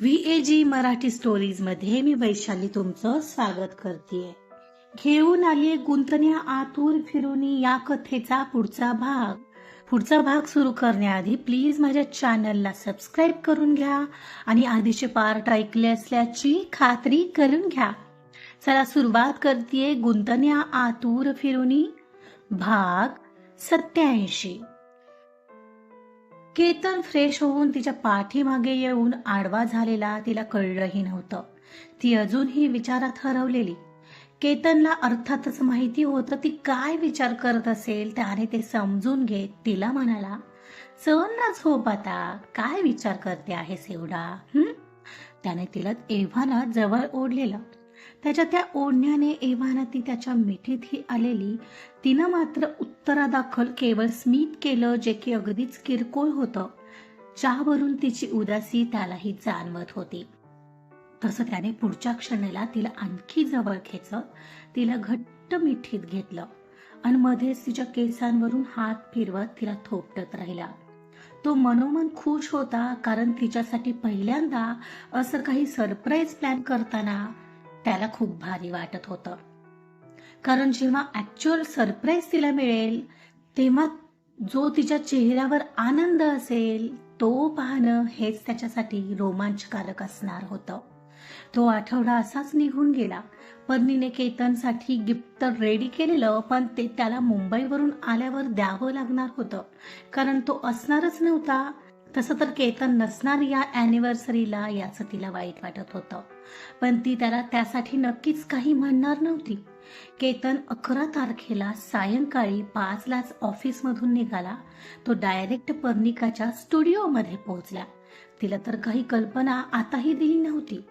V A G Marathi स्टोरीजमध्ये मी वैशाली तुमचं स्वागत करते. घेऊन आली गुंतण्या आतूर फिरुनी या कथेचा पुढचा भाग. पुढचा भाग सुरू करण्याआधी प्लीज माझ्या चॅनलला सबस्क्राईब करून घ्या आणि आधीचे पार्ट ऐकले असल्याची खात्री करून घ्या. चला सुरुवात करते गुंतण्या आतूर फिरुनी. भाग सत्याऐंशी केतन फ्रेश होऊन तिच्या पाठीमागे येऊन आडवा झालेला तिला कळलंही नव्हतं. ती अजूनही विचारात हरवलेली. केतनला अर्थातच माहिती होतं ती काय विचार करत असेल त्याने ते समजून घेत तिला म्हणाला चल ना झोप आता काय विचार करते आहेस एवढा त्याने तिला एव्हाना जवळ ओढलेलं. त्याच्या त्या ओढण्याने एव्हाना ती त्याच्या मिठीतही आलेली. तिनं मात्र उत्तरादाखल केवळ स्मित केलं जे की अगदीच किरकोळ होतं. ज्यावरून तिची उदासी त्यालाही जाणवत होती. तसं त्याने पुढच्या क्षणाला तिला आणखी जवळ खेचत तिला घट्ट मिठीत घेतलं आणि मध्येच तिच्या केसांवरून हात फिरवत तिला थोपटत राहिला. तो मनोमन खुश होता कारण तिच्यासाठी पहिल्यांदा असं काही सरप्राईज प्लॅन करताना त्याला खूप भारी वाटत होतं. कारण जेव्हा ऍक्च्युअल सरप्राईज तिला मिळेल तेव्हा जो तिच्या चेहऱ्यावर आनंद असेल तो पाहणं हेच त्याच्यासाठी रोमांचकारक असणार होतं. तो आठवडा असाच निघून गेला. पत्नीने केतनसाठी गिफ्ट तर रेडी केलेलं पण ते त्याला मुंबईवरून आल्यावर द्यावं लागणार होतं. कारण तो असणारच नव्हता. तसं तर केतन नसणार या अॅनिव्हर्सरीला याचं तिला वाईट वाटत होतं. पण ती त्याला त्यासाठी नक्कीच काही म्हणणार नव्हती. केतन अकरा तारखेला सायंकाळी पाचलाच ऑफिसमधून निघाला. तो डायरेक्ट पर्निकाच्या स्टुडिओमध्ये पोहोचला. तिला तर काही कल्पना आताही दिली नव्हती.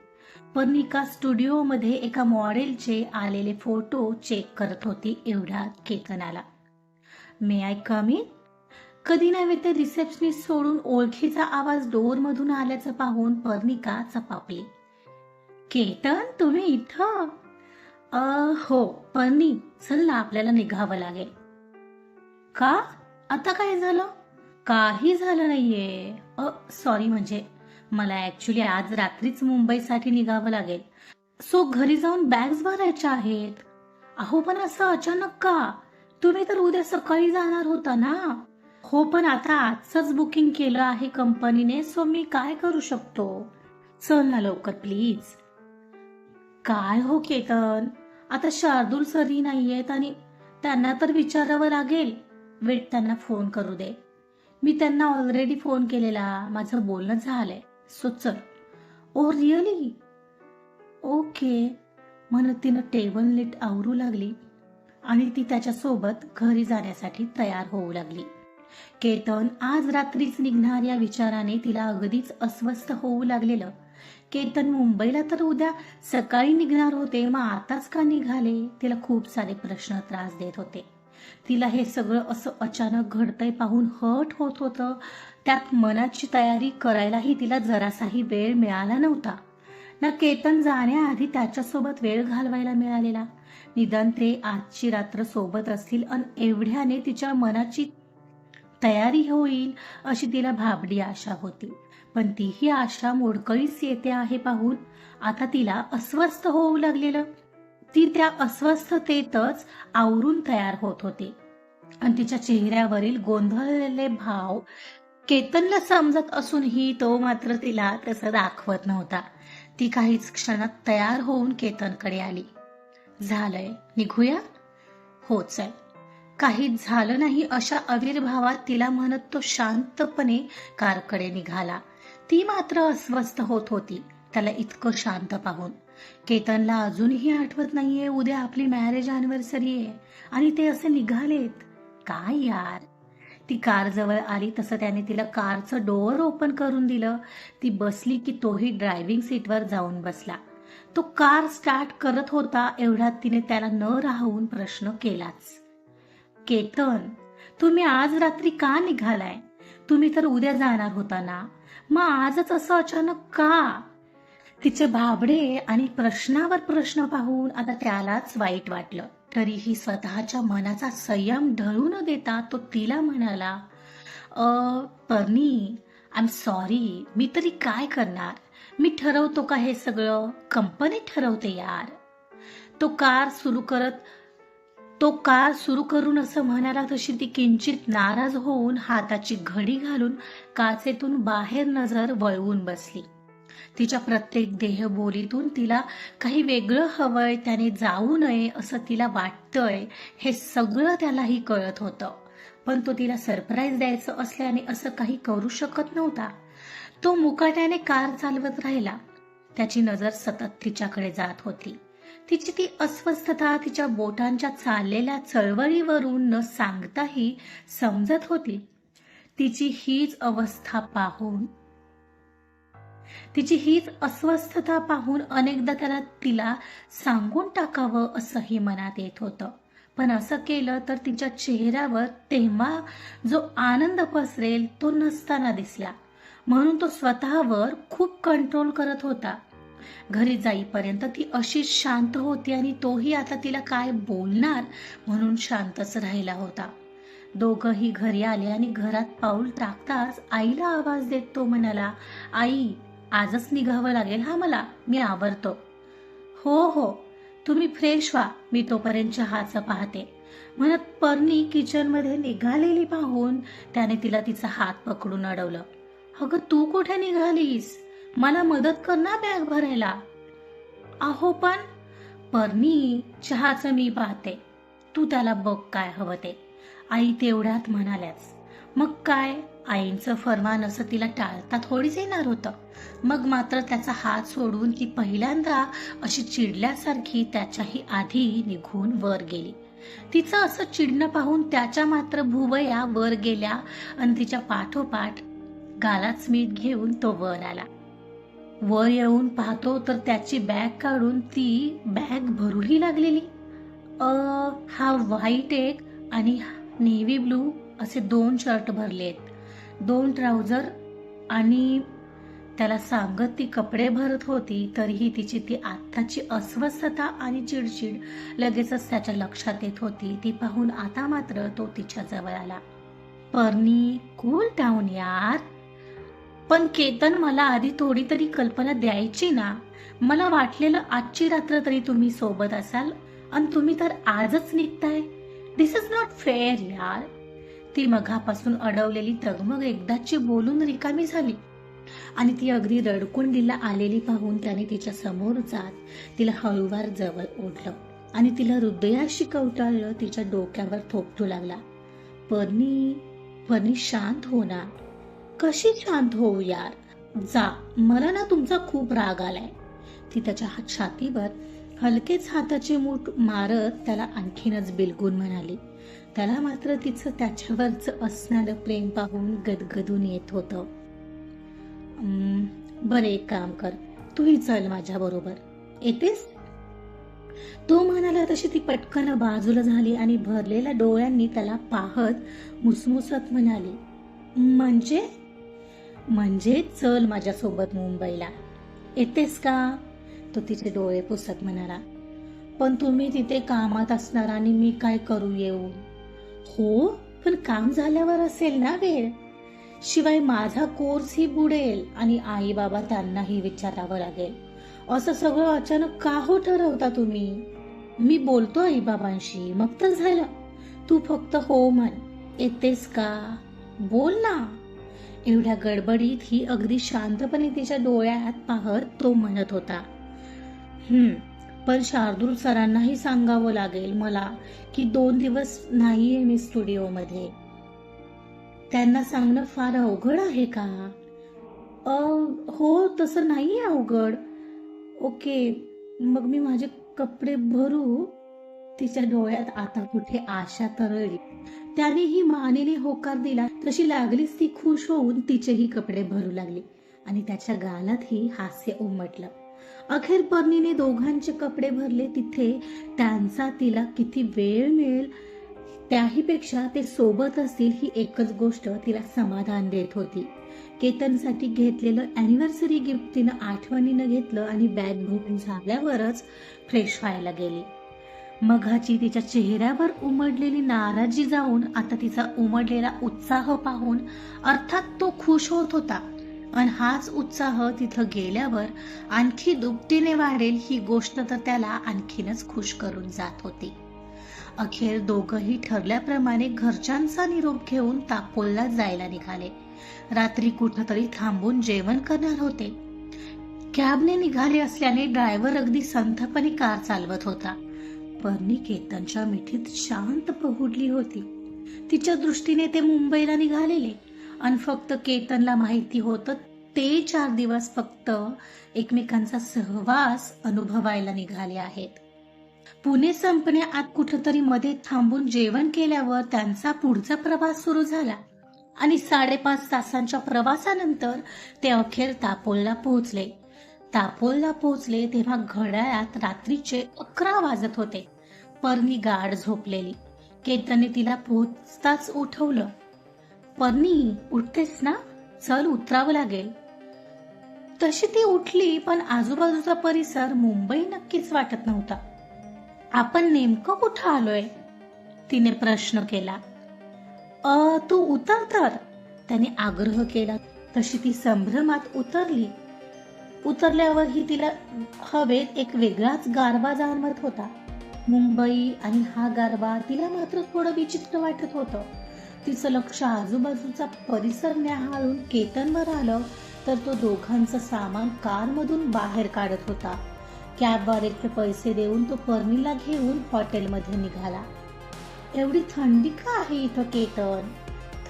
पर्निका स्टुडिओमध्ये एका मॉडेलचे आलेले फोटो चेक करत होती एवढ्या केतन आला मे आय कमी कधी नव्हे तर रिसेप्शनिस्ट सोडून ओळखीचा आवाज डोअरमधून आल्याचं पाहून पर्निका चपापली केतन तुम्ही इथं? अ हो पर्णी चल ना आपल्याला निघावं लागेल. का? आता काय झालं? काही झालं नाहीये. अ सॉरी म्हणजे मला ऍक्च्युली आज रात्रीच मुंबईसाठी निघावं लागेल. सो घरी जाऊन बॅग्स भरायच्या आहेत. अहो पण असं अचानक का? तुम्ही तर उद्या सकाळी जाणार होता ना? हो पण आता आजच बुकिंग केलं आहे कंपनीने सो मी काय करू शकतो? चल ना लवकर प्लीज. काय हो केतन? आता शार्दूल सरी नाहीयेत आणि त्यांना तर विचारावं लागेल. वेट त्यांना फोन करू दे. मी त्यांना ऑलरेडी फोन केलेला. माझं बोलणं झालंय. सो चल. Oh really? ओके. म्हणत तिनं टेबल नीट आवरू लागली आणि ती त्याच्यासोबत घरी जाण्यासाठी तयार होऊ लागली. केतन आज रात्रीच निघणार या विचाराने तिला अगदीच अस्वस्थ होऊ लागलेलं. केतन मुंबईला तर उद्या सकाळी निघणार होते मग आताच का निघाले? तिला खूप सारे प्रश्न त्रास देत होते. तिला हे सगळं असं अचानक घडतंय पाहून हट होत होतं. त्यात मनाची तयारी करायलाही तिला जरासाही वेळ मिळाला नव्हता. ना केतन जाण्याआधी त्याच्यासोबत वेळ घालवायला मिळालेला. निदान ते आजची रात्र सोबत असतील आणि एवढ्याने तिच्या मनाची तयारी होईल अशी तिला भाबडी आशा होती. पण तीही आशा मोडकळीच येते आहे पाहून आता तिला अस्वस्थ होऊ लागलेलं. ती त्या अस्वस्थतेतच आवरून तयार होत होती. आणि तिच्या चेहऱ्यावरील गोंधळलेले भाव केतनला समजत असूनही तो मात्र तिला तसं दाखवत नव्हता. ती काहीच क्षणात तयार होऊन केतनकडे आली. झालंय. निघूया? हो चल. काही झालं नाही अशा आविर्भावात तिला म्हणत तो शांतपणे कारकडे निघाला. ती मात्र अस्वस्थ होत होती. त्याला इतकं शांत पाहून. केतनला अजूनही आठवत नाहीये उद्या आपली मॅरेज अॅनिव्हर्सरी आहे. आणि ते असे निघालेत. काय यार? ती कार जवळ आली तसं त्याने तिला कारचं डोअर ओपन करून दिलं. ती बसली की तोही ड्रायव्हिंग सीटवर जाऊन बसला. तो कार स्टार्ट करत होता एवढ्यात तिने त्याला न राहून प्रश्न केलाच. केतन तुम्ही आज रात्री का निघालाय? तुम्ही तर उद्या जाणार होता ना? मग आजच असं अचानक का? तिचे भाबडे आणि प्रश्नावर प्रश्न पाहून आता त्यालाच वाईट वाटलं. तरीही स्वतःच्या मनाचा संयम ढळू न देता तो तिला म्हणाला अ परनी आय एम सॉरी मी तरी काय करणार? मी ठरवतो का हे सगळं? कंपनी ठरवते यार. तो कार सुरू करत तो कार सुरू करून असं म्हणाला तशी ती किंचित नाराज होऊन हाताची घडी घालून काचेतून बाहेर नजर वळवून बसली. तिच्या प्रत्येक देहबोलीतून तिला काही वेगळं हवंय त्याने जाऊ नये असं तिला वाटतंय हे सगळं त्यालाही कळत होतं. पण तो तिला सरप्राईज द्यायचं असल्याने असं काही करू शकत नव्हता. तो मुकाट्याने कार चालवत राहिला. त्याची नजर सतत तिच्याकडे जात होती. तिची ती अस्वस्थता तिच्या बोटांच्या चाललेल्या चळवळीवरून न सांगताही समजत होती. तिची हीच अवस्था पाहून तिची हीच अस्वस्थता पाहून अनेकदा त्याला तिला सांगून टाकावं असंही मनात येत होतं. पण असं केलं तर तिच्या चेहऱ्यावर तेव्हा जो आनंद पसरेल तो नसताना दिसला. म्हणून तो स्वतःवर खूप कंट्रोल करत होता. घरी जाईपर्यंत ती अशीच शांत होती आणि तोही आता तिला काय बोलणार म्हणून शांतच राहिला होता. दोघंही घरी आले आणि घरात पाऊल टाकताच आईला आवाज देत तो म्हणाला आई आजच निघावं लागेल हा मला मी आवरतो. हो हो तुम्ही फ्रेश व्हा मी तोपर्यंत चहाचं पाहते. म्हणत पर्णी किचनमध्ये निघालेली पाहून त्याने तिला तिचा हात पकडून अडवलं. अगं तू कुठे निघालीस? मला मदत कर ना बॅग भरायला? अहो पण पर्णी चहाचं मी पाहते. तू त्याला बघ काय हवं ते. आई तेवढ्यात म्हणाल्याच मग काय? आईंचं फरमान असं तिला टाळता थोडीच येणार होतं. मग मात्र त्याचा हात सोडून ती पहिल्यांदा अशी चिडल्यासारखी त्याच्याही आधी निघून वर गेली. तिचं असं चिडणं पाहून त्याच्या मात्र भुवया वर गेल्या आणि तिच्या पाठोपाठ गालाच मीठ घेऊन तो वर आला. वर येऊन पाहतो तर त्याची बॅग काढून ती बॅग भरूही लागलेली. अ हा व्हाईट एक आणि नेव्ही ब्लू असे दोन शर्ट भरलेत दोन ट्राउझर आणि त्याला सांगत ती कपडे भरत होती तरीही तिची ती आत्ताची अस्वस्थता आणि चिडचिड लगेचच त्याच्या लक्षात येत होती. ती पाहून आता मात्र तो तिच्या जवळ आला. परनी कूल डाऊन यार. पण केतन मला आधी थोडी तरी कल्पना द्यायची ना. मला वाटलेलं आजची रात्र तरी तुम्ही सोबत असाल आणि तुम्ही तर आजच निघताय. दिस इज नॉट फेअर यार. ती मघापासून अडवलेली तगमग एकदाची बोलून रिकामी झाली. आणि ती अगदी रडकुंडीला आलेली पाहून त्याने तिच्या समोर जात तिला हळूवार जवळ ओढलं आणि तिला हृदयाशी कवटाळलं तिच्या डोक्यावर थोपटू लागला. पर्णी पर्णी शांत होणार कशी शांत होऊ यार? जा मला ना तुमचा खूप राग आलाय. ती त्याच्या हात छातीवर हलकेच हाताचे मूठ मारत त्याला आणखीनच बिलगून म्हणाली. त्याला मात्र तिचं त्याच्यावरचं असणारं प्रेम पाहून गदगदून येत होतं. बरे बरं एक काम कर तूही चल माझ्या बरोबर. येतेस? तो म्हणाला तशी ती पटकन बाजूला झाली आणि भरलेल्या डोळ्यांनी त्याला पाहत मुसमुसत म्हणाली म्हणजे? म्हणजे चल माझ्यासोबत मुंबईला. येतेस का? तो तिचे डोळे पुसत म्हणाला. पण तुम्ही तिथे कामात असणार आणि मी काय करू येऊ? हो पण काम झाल्यावर असेल ना वेळ? शिवाय माझा कोर्सही बुडेल आणि आई बाबा त्यांनाही विचारावं लागेल. असं सगळं अचानक का हो ठरवता तुम्ही? मी बोलतो आई बाबांशी मग तर झालं. तू फक्त हो म्हण. येतेस का? बोल ना. एवढ्या गडबडीत ही अगदी शांतपणे तिच्या डोळ्यात पाहत तो म्हणत होता हम्म पण शार्दूल सरांनाही सांगावं लागेल मला की दोन दिवस नाहीये मी स्टुडिओमध्ये. त्यांना सांगणं फार अवघड आहे का? अ, हो तसं नाही अवघड. ओके मग मी माझे कपडे भरू तिच्या डोळ्यात आता कुठे आशा तरळली. त्यानेही मानेने होकार दिला तशी लागलीच ती खुश होऊन तिचेही कपडे भरू लागली आणि त्याच्या गालातही हास्य उमटलं. अखेर पर्णीने दोघांचे कपडे भरले तिथे त्यांचा तिला किती वेळ मिळेल त्याहीपेक्षा ते सोबत असतील ही एकच गोष्ट तिला समाधान देत होती. केतनसाठी घेतलेलं अॅनिव्हर्सरी गिफ्ट तिनं आठवणीनं घेतलं आणि बॅग भरून झाल्यावरच फ्रेश व्हायला गेली. मघाची तिच्या चेहऱ्यावर उमडलेली नाराजी जाऊन आता तिचा उमडलेला उत्साह पाहून अर्थात तो खुश होत होता. आणि हाच उत्साह तिथं गेल्यावर आणखी दुपटीने वाढेल ही गोष्ट तर त्याला आणखीनच खुश करून जात होती. अखेर दोघंही ठरल्याप्रमाणे घरच्यांचा निरोप घेऊन तापोलला जायला निघाले. रात्री कुठंतरी थांबून जेवण करणार होते. कॅबने निघाले असल्याने ड्रायव्हर अगदी संथपणे कार चालवत होता. पर्णिकेतनच्या केतनच्या मिठीत शांत पहुडली होती. तिच्या दृष्टीने ते मुंबईला निघालेले. आणि फक्त केतनला माहिती होतं ते चार दिवस फक्त एकमेकांचा सहवास अनुभवायला निघाले आहेत. पुणे संपण्याआत कुठंतरी मध्ये थांबून जेवण केल्यावर त्यांचा पुढचा प्रवास सुरू झाला. आणि साडेपाच तासांच्या प्रवासानंतर ते अखेर तापोलला पोहोचले. तापोलला पोहोचले तेव्हा घड्याळात रात्रीचे अकरा वाजत होते. परनी गाढ झोपलेली. केतने तिला पोहोचताच उठवलं. पर्णी उठतेस ना? चल उतरावं लागेल. तशी ती उठली पण आजूबाजूचा परिसर मुंबई नक्कीच वाटत नव्हता. आपण नेमकं कुठं आलोय? तिने प्रश्न केला. अ तू उतर तर. त्याने आग्रह केला. तशी ती संभ्रमात उतरली. उतरल्यावरही तिला हवेत एक वेगळाच गारवा जाणवत होता. मुंबई आणि हा गारवा तिला मात्र थोडं विचित्र वाटत होतं. तिचं लक्ष आजूबाजूचा परिसर न्याहाळून केतनवर आलं तर तो दोघांचं सामान कारमधून बाहेर काढत होता. कॅबवाल्याचे पैसे देऊन तो पर्नीला घेऊन हॉटेलमध्ये निघाला. एवढी थंडी का आहे इथं केतन?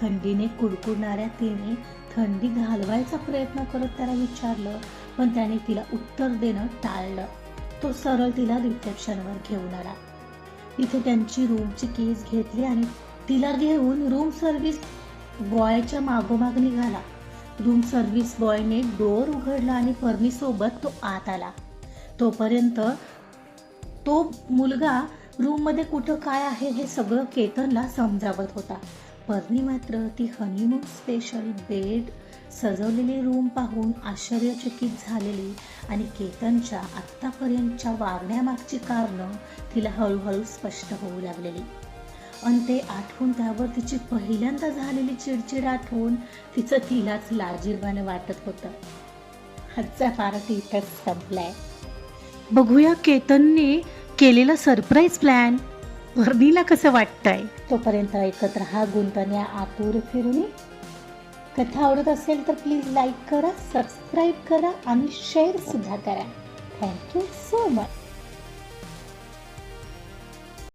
थंडीने कुडकुडणाऱ्या तिने थंडी घालवायचा प्रयत्न करत त्याला विचारलं पण त्याने तिला उत्तर देणं टाळलं. तो सरळ तिला रिसेप्शनवर घेऊन आला. तिथे त्यांची रूमची केस घेतली आणि तिला घेऊन रूम सर्व्हिस बॉयच्या मागोमाग निघाला. रूम सर्व्हिस बॉयने डोअर उघडला आणि फर्नीसोबत तो आत आला. तोपर्यंत तो मुलगा रूममध्ये कुठं काय आहे हे सगळं केतनला समजावत होता. परनी मात्र ती हनीमून स्पेशल बेड सजवलेली रूम पाहून आश्चर्यचकित झालेली आणि केतनच्या आत्तापर्यंतच्या वागण्यामागची कारणं तिला हळूहळू स्पष्ट होऊ लागलेली. आणि ते आठवून त्यावर तिची पहिल्यांदा झालेली चिडचिड आठवून तिचं तिलाच लाजीरवाने वाटत होतं. आजचा पार्टी इथंच संपलाय. बघूया केतनने केलेला सरप्राईज प्लॅन. वर्दीला कसं वाटतंय? तोपर्यंत ऐकत राहा गुंतण्या आतुर फिरून. कथा आवडत असेल तर प्लीज लाईक करा सबस्क्राईब करा आणि शेअरसुद्धा करा. Thank you so much